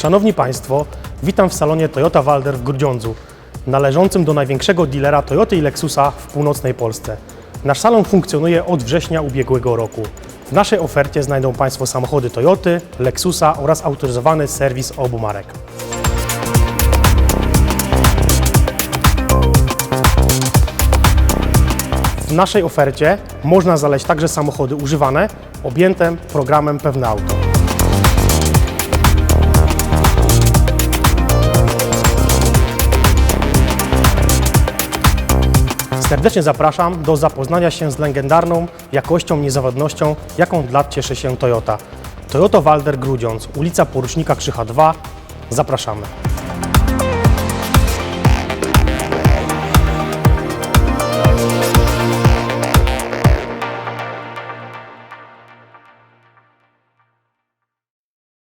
Szanowni Państwo, witam w salonie Toyota Walder w Grudziądzu, należącym do największego dealera Toyoty i Lexusa w północnej Polsce. Nasz salon funkcjonuje od września ubiegłego roku. W naszej ofercie znajdą Państwo samochody Toyoty, Lexusa oraz autoryzowany serwis obu marek. W naszej ofercie można znaleźć także samochody używane, objęte programem Pewne Auto. Serdecznie zapraszam do zapoznania się z legendarną jakością, niezawodnością, jaką od lat cieszy się Toyota. Toyota Walder Grudziądz, ulica Porucznika Krzycha 2. Zapraszamy.